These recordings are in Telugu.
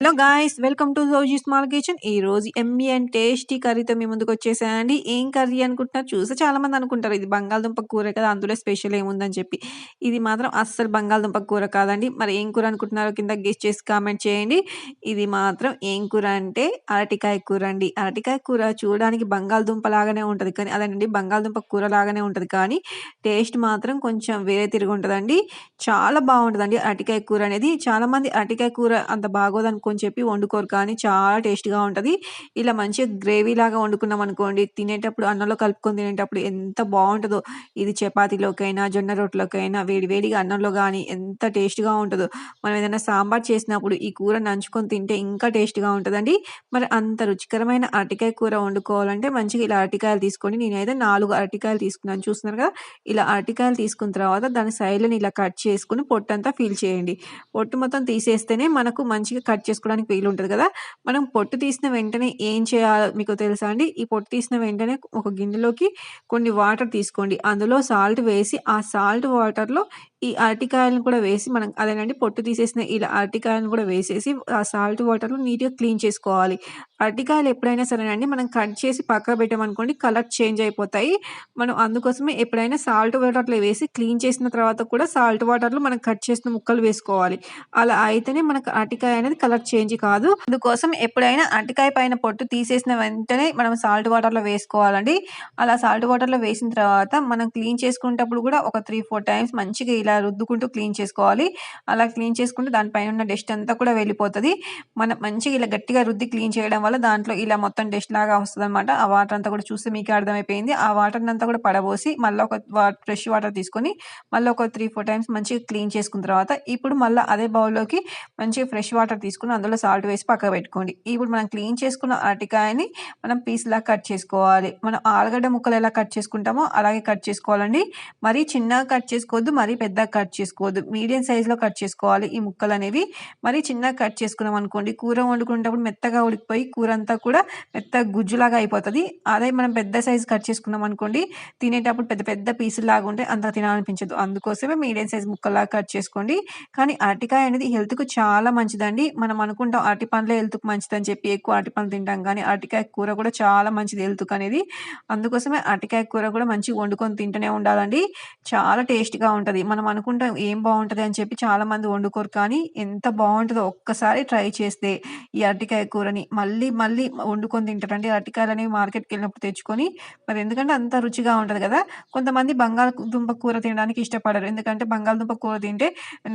Hello guys welcome to Joji small kitchen ఈ రోజు ఎమ్మి అండ్ టేస్టీ కర్రీతో మీ ముందుకు వచ్చేసానండి. ఏం కర్రీ అనుకుంటున్నారు చూసి చాలా మంది అనుకుంటారు ఇది బంగాళదుంప కూర కదా అందులో స్పెషల్ ఏముందని చెప్పి. ఇది మాత్రం అస్సలు బంగాళదుంప కూర కాదండి. మరి ఏం కూర అనుకుంటున్నారో కింద గెస్ట్ చేసి కామెంట్ చేయండి. ఇది మాత్రం ఏం కూర అంటే అరటికాయ కూర అండి. అరటికాయ కూర చూడడానికి బంగాళదుంప లాగానే ఉంటుంది కానీ అదేనండి బంగాళదుంప కూర లాగానే ఉంటుంది. కానీ టేస్ట్ మాత్రం కొంచెం వేరే తిరిగి ఉంటుందండి. చాలా బాగుంటుందండి అరటికాయ కూర అనేది. చాలా మంది అరటికాయ కూర అంత బాగోదనుకో అని చెప్పి వండుకోరు. కానీ చాలా టేస్ట్గా ఉంటుంది. ఇలా మంచిగా గ్రేవీ లాగా వండుకున్నాం అనుకోండి తినేటప్పుడు అన్నంలో కలుపుకొని తినేటప్పుడు ఎంత బాగుంటుందో. ఇది చపాతీలోకైనా జొన్న రొట్టెలోకైనా వేడి వేడిగా అన్నంలో కానీ ఎంత టేస్ట్గా ఉంటుందో. మనం ఏదైనా సాంబార్ చేసినప్పుడు ఈ కూర నంచుకొని తింటే ఇంకా టేస్ట్గా ఉంటుందండి. మరి అంత రుచికరమైన అరటికాయ కూర వండుకోవాలంటే మంచిగా ఇలా అరటికాయలు తీసుకొని నేనైతే నాలుగు అరటికాయలు తీసుకున్నాను. చూస్తున్నారు కదా? ఇలా అరటికాయలు తీసుకున్న తర్వాత దాని సైడ్లను ఇలా కట్ చేసుకుని పొట్టంతా ఫీల్ చేయండి. పొట్టు మొత్తం తీసేస్తేనే మనకు మంచిగా కట్ చేసుకుని చేసుకోవడానికి వీలు ఉంటుంది కదా. మనం పొట్టు తీసిన వెంటనే ఏం చేయాలో మీకు తెలుసా అండి? ఈ పొట్టు తీసిన వెంటనే ఒక గిన్నెలోకి కొన్ని వాటర్ తీసుకోండి. అందులో సాల్ట్ వేసి ఆ సాల్ట్ వాటర్లో ఈ అరటికాయలను కూడా వేసి మనం అదేనండి పొట్టు తీసేసిన ఇలా అరటికాయలను కూడా వేసేసి ఆ సాల్ట్ వాటర్లో నీట్గా క్లీన్ చేసుకోవాలి. అరటికాయలు ఎప్పుడైనా సరేనండి మనం కట్ చేసి పక్క పెట్టామనుకోండి కలర్ చేంజ్ అయిపోతాయి. మనం అందుకోసమే ఎప్పుడైనా సాల్ట్ వాటర్లో వేసి క్లీన్ చేసిన తర్వాత కూడా సాల్ట్ వాటర్లో మనం కట్ చేసిన ముక్కలు వేసుకోవాలి. అలా అయితేనే మనకు అరటికాయ అనేది కలర్ చేంజ్ కాదు. అందుకోసం ఎప్పుడైనా అరటికాయ పైన పొట్టు తీసేసిన వెంటనే మనం సాల్ట్ వాటర్లో వేసుకోవాలండి. అలా సాల్ట్ వాటర్లో వేసిన తర్వాత మనం క్లీన్ చేసుకునేటప్పుడు కూడా ఒక త్రీ ఫోర్ టైమ్స్ మంచిగా ఇలా రుద్దుకుంటూ క్లీన్ చేసుకోవాలి. అలా క్లీన్ చేసుకుంటే దానిపైన ఉన్న డస్ట్ అంతా కూడా వెళ్ళిపోతుంది. మనం మంచిగా ఇలా గట్టిగా రుద్ది క్లీన్ చేయడం వల్ల దాంట్లో ఇలా మొత్తం డస్ట్ లాగా వస్తుంది అనమాట ఆ వాటర్ అంతా కూడా చూస్తే మీకు అర్థమైపోయింది. ఆ వాటర్ అంతా కూడా పడబోసి మళ్ళీ ఒక ఫ్రెష్ వాటర్ తీసుకొని మళ్ళీ ఒక త్రీ ఫోర్ టైమ్స్ మంచిగా క్లీన్ చేసుకున్న తర్వాత ఇప్పుడు మళ్ళీ అదే బౌల్లోకి మంచిగా ఫ్రెష్ వాటర్ తీసుకుని అందులో సాల్ట్ వేసి పక్క పెట్టుకోండి. ఇప్పుడు మనం క్లీన్ చేసుకున్న అరటికాయని మనం పీస్లా కట్ చేసుకోవాలి. మనం ఆలుగడ్డ ముక్కలు ఎలా కట్ చేసుకుంటామో అలాగే కట్ చేసుకోవాలండి. మరీ చిన్నగా కట్ చేసుకోవద్దు మరీ పెద్ద కట్ చేసుకోవద్దు. మీడియం సైజులో కట్ చేసుకోవాలి. ఈ ముక్కలు అనేవి మరి చిన్నగా కట్ చేసుకున్నాం అనుకోండి కూర వండుకునేటప్పుడు మెత్తగా ఉడికిపోయి కూర అంతా కూడా మెత్త గుజ్జులాగా అయిపోతుంది. అదే మనం పెద్ద సైజు కట్ చేసుకున్నాం అనుకోండి తినేటప్పుడు పెద్ద పెద్ద పీసులు లాగా ఉంటే అంత తినాలనిపించదు. అందుకోసమే మీడియం సైజ్ ముక్కలాగా కట్ చేసుకోండి. కానీ అరటికాయ అనేది హెల్త్కు చాలా మంచిదండి. మనం అనుకుంటాం అరటి పండ్లే హెల్త్కు మంచిదని చెప్పి ఎక్కువ అరటి పండ్లు తింటాం కానీ అరటికాయ కూర కూడా చాలా మంచిది హెల్త్కు అనేది. అందుకోసమే అరటికాయ కూర కూడా మంచిగా వండుకొని తింటూనే ఉండాలండి. చాలా టేస్ట్గా ఉంటుంది. మనం అనుకుంటాం ఏం బాగుంటుంది అని చెప్పి చాలా మంది వండుకోరు. కానీ ఎంత బాగుంటుందో ఒక్కసారి ట్రై చేస్తే ఈ అరటికాయ కూరని మళ్ళీ మళ్ళీ వండుకొని తింటారండి. అరటికాయలు అనేవి మార్కెట్కి వెళ్ళినప్పుడు తెచ్చుకొని మరి ఎందుకంటే అంత రుచిగా ఉంటుంది కదా. కొంతమంది బంగాళదుంప కూర తినడానికి ఇష్టపడరు. ఎందుకంటే బంగాళదుంప కూర తింటే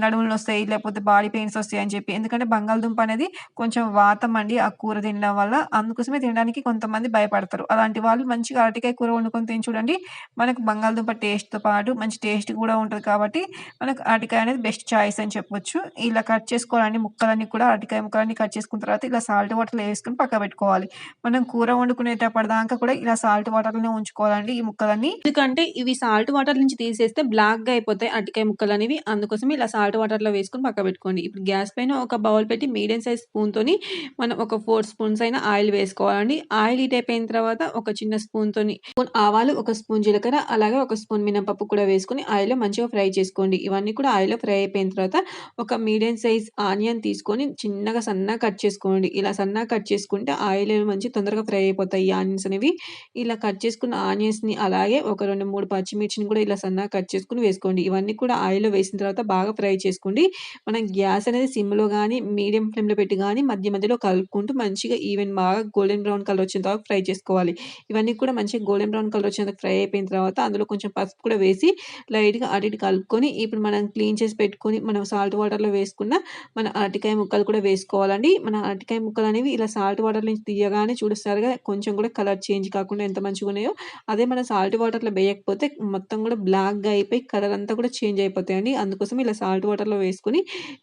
నడుములు వస్తాయి లేకపోతే బాడీ పెయిన్స్ వస్తాయి అని చెప్పి. ఎందుకంటే బంగాళదుంప అనేది కొంచెం వాతం అండి ఆ కూర తినడం వల్ల. అందుకోసమే తినడానికి కొంతమంది భయపడతారు. అలాంటి వాళ్ళు మంచిగా అరటికాయ కూర వండుకొని తిని చూడండి. మనకు బంగాళదుంప టేస్ట్తో పాటు మంచి టేస్ట్ కూడా ఉంటుంది కాబట్టి మనకు అరటికాయ అనేది బెస్ట్ చాయిస్ అని చెప్పొచ్చు. ఇలా కట్ చేసుకోవాలండి. ముక్కలన్నీ కూడా అరటికాయ ముక్కలన్నీ కట్ చేసుకున్న తర్వాత ఇలా సాల్ట్ వాటర్లో వేసుకొని పక్క పెట్టుకోవాలి. మనం కూర వండుకునేటప్పటి దాకా కూడా ఇలా సాల్ట్ వాటర్లోనే ఉంచుకోవాలండి ఈ ముక్కలన్నీ. ఎందుకంటే ఇవి సాల్ట్ వాటర్ నుంచి తీసేస్తే బ్లాక్గా అయిపోతాయి అరటికాయ ముక్కలు అనేవి. అందుకోసం ఇలా సాల్ట్ వాటర్లో వేసుకొని పక్క పెట్టుకోండి. ఇప్పుడు గ్యాస్ పైన ఒక బౌల్ పెట్టి మీడియం సైజ్ స్పూన్ తోని మనం ఒక ఫోర్ స్పూన్స్ అయిన ఆయిల్ వేసుకోవాలండి. ఆయిల్ హీట్ అయిపోయిన తర్వాత ఒక చిన్న స్పూన్ తోని స్పూన్ ఆవాలు ఒక స్పూన్ జీలకర్ర అలాగే ఒక స్పూన్ మినపప్పు కూడా వేసుకొని ఆయిల్లో మంచిగా ఫ్రై తీసుకోండి. ఇవన్నీ కూడా ఆయిల్లో ఫ్రై అయిపోయిన తర్వాత ఒక మీడియం సైజ్ ఆనియన్ తీసుకొని చిన్నగా సన్నగా కట్ చేసుకోండి. ఇలా సన్నగా కట్ చేసుకుంటే ఆయిల్ మంచి తొందరగా ఫ్రై అయిపోతాయి. ఈ ఆనియన్స్ అనేవి ఇలా కట్ చేసుకున్న ఆనియన్స్ని అలాగే ఒక రెండు మూడు పచ్చిమిర్చిని కూడా ఇలా సన్నగా కట్ చేసుకుని వేసుకోండి. ఇవన్నీ కూడా ఆయిల్లో వేసిన తర్వాత బాగా ఫ్రై చేసుకోండి. మనం గ్యాస్ అనేది సిమ్లో కానీ మీడియం ఫ్లేమ్లో పెట్టి కానీ మధ్య మధ్యలో కలుపుకుంటూ మంచిగా ఈవెన్ బాగా గోల్డెన్ బ్రౌన్ కలర్ వచ్చేంత వరకు ఫ్రై చేసుకోవాలి. ఇవన్నీ కూడా మంచిగా గోల్డెన్ బ్రౌన్ కలర్ వచ్చేంత ఫ్రై అయిపోయిన తర్వాత అందులో కొంచెం పసుపు కూడా వేసి లైట్గా అటు ఇటు కలుపుకొని ఇప్పుడు మనం క్లీన్ చేసి పెట్టుకొని మనం సాల్ట్ వాటర్లో వేసుకున్న మన అరటికాయ ముక్కలు కూడా వేసుకోవాలండి. మన అరటికాయ ముక్కలు అనేవి ఇలా సాల్ట్ వాటర్ నుంచి తీయగానే చూడస్తారుగా కొంచెం కూడా కలర్ చేంజ్ కాకుండా ఎంత మంచిగా ఉన్నాయో అదే మన సాల్ట్ వాటర్లో వేయకపోతే మొత్తం కూడా బ్లాక్గా అయిపోయి కలర్ అంతా కూడా చేంజ్ అయిపోతాయండి. అందుకోసం ఇలా సాల్ట్ వాటర్లో వేసుకొని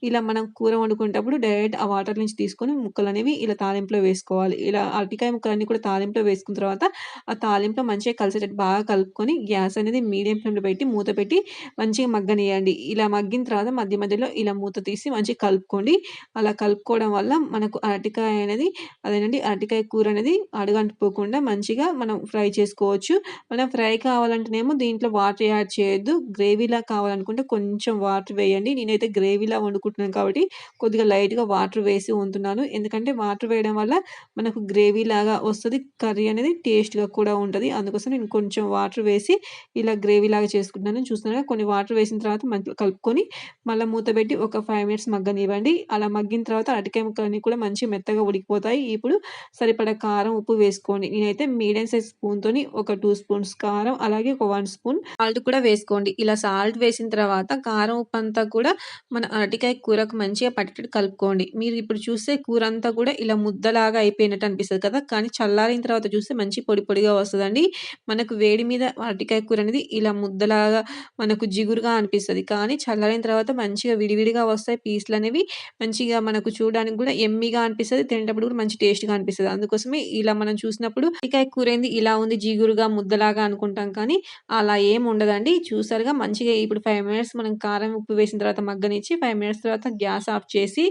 ఇలా మనం కూర వండుకునేటప్పుడు డైరెక్ట్ ఆ వాటర్ నుంచి తీసుకొని ముక్కలు అనేవి ఇలా తాలింపులో వేసుకోవాలి. ఇలా అరటికాయ ముక్కలన్నీ కూడా తాలింపులో వేసుకున్న తర్వాత ఆ తాలింపులో మంచిగా కలిసేటట్టు బాగా కలుపుకొని గ్యాస్ అనేది మీడియం ఫ్లేమ్లో పెట్టి మూత పెట్టి మంచిగా మగ్గనియండి. ఇలా మగ్గిన తర్వాత మధ్య మధ్యలో ఇలా మూత తీసి మంచిగా కలుపుకోండి. అలా కలుపుకోవడం వల్ల మనకు అరటికాయ అనేది అదేనండి అరటికాయ కూర అనేది అడుగంటిపోకుండా మంచిగా మనం ఫ్రై చేసుకోవచ్చు. మనం ఫ్రై కావాలంటేనేమో దీంట్లో వాటర్ యాడ్ చేయొద్దు. గ్రేవీలా కావాలనుకుంటే కొంచెం వాటర్ వేయండి. నేనైతే గ్రేవీలా వండుకుంటున్నాను కాబట్టి కొద్దిగా లైట్‌గా వాటర్ వేసి వండుతున్నాను. ఎందుకంటే వాటర్ వేయడం వల్ల మనకు గ్రేవీలాగా వస్తుంది కర్రీ అనేది టేస్ట్‌గా కూడా ఉంటుంది అందుకోసం నేను కొంచెం వాటర్ వేసి ఇలా గ్రేవీలాగా చేసుకుంటున్నాను. చూస్తున్నాను కొన్ని వాటర్ వేసిన తర్వాత మంచి కలుపుకొని మళ్ళీ మూత పెట్టి ఒక ఫైవ్ మినిట్స్ మగ్గనివ్వండి. అలా మగ్గిన తర్వాత అరటికాయ ముక్కలన్నీ కూడా మంచి మెత్తగా ఉడికిపోతాయి. ఇప్పుడు సరిపడా కారం, ఉప్పు వేసుకోండి. నేనైతే మీడియం సైజ్ స్పూన్‌తోని ఒక టూ స్పూన్స్ కారం అలాగే ఒక వన్ స్పూన్ సాల్ట్ కూడా వేసుకోండి. ఇలా సాల్ట్ వేసిన తర్వాత కారం, ఉప్పు అంతా కూడా మన అరటికాయ కూరకు మంచిగా పట్టేటట్టు కలుపుకోండి. మీరు ఇప్పుడు చూస్తే కూర అంతా కూడా ఇలా ముద్దలాగా అయిపోయినట్టు అనిపిస్తుంది కదా! కానీ చల్లారిన తర్వాత చూస్తే మంచి పొడి పొడిగా వస్తుందండి మనకు వేడి మీద అరటికాయ కూర అనేది ఇలా ముద్దలాగా మనకు జిగురుగా అనిపిస్తుంది కానీ చల్లారిన తర్వాత మంచిగా విడివిడిగా వస్తాయి పీసులనేవి. మంచిగా మనకు చూడడానికి కూడా ఎమ్మిగా అనిపిస్తుంది తినేటప్పుడు కూడా మంచి టేస్ట్‌గా అనిపిస్తుంది అందుకోసమే ఇలా మనం చూసినప్పుడు ఇకాయ కూర ఏంది ఇలా ఉంది జిగురుగా, ముద్దలాగా అనుకుంటాం కానీ అలా ఏం ఉండదండి. చూసారుగా మంచిగా ఇప్పుడు ఫైవ్ మినిట్స్ మనం కారం, ఉప్పు వేసిన తర్వాత మగ్గనిచ్చి ఫైవ్ మినిట్స్ తర్వాత గ్యాస్ ఆఫ్ చేసి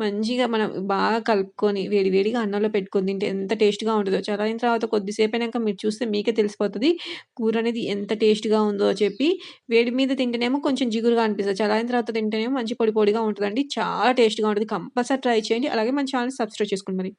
మంచిగా మనం బాగా కలుపుకొని వేడివేడిగా అన్నంలో పెట్టుకొని తింటే ఎంత టేస్ట్‌గా ఉంటుందో చల్లారిన తర్వాత కొద్దిసేపు అయినాక మీరు చూస్తే మీకే తెలిసిపోతుంది కూర అనేది ఎంత టేస్ట్‌గా ఉందో చెప్పి. వేడి మీద తింటేనేమో కొంచెం జిగురుగా అనిపిస్తుంది చల్లారిన తర్వాత తింటేనేమో మంచి పొడి పొడిగా ఉంటుందండి చాలా టేస్ట్‌గా ఉంటుంది కంపల్సరీ ట్రై చేయండి. అలాగే మన ఛానల్ సబ్స్క్రైబ్ చేసుకోండి మరి.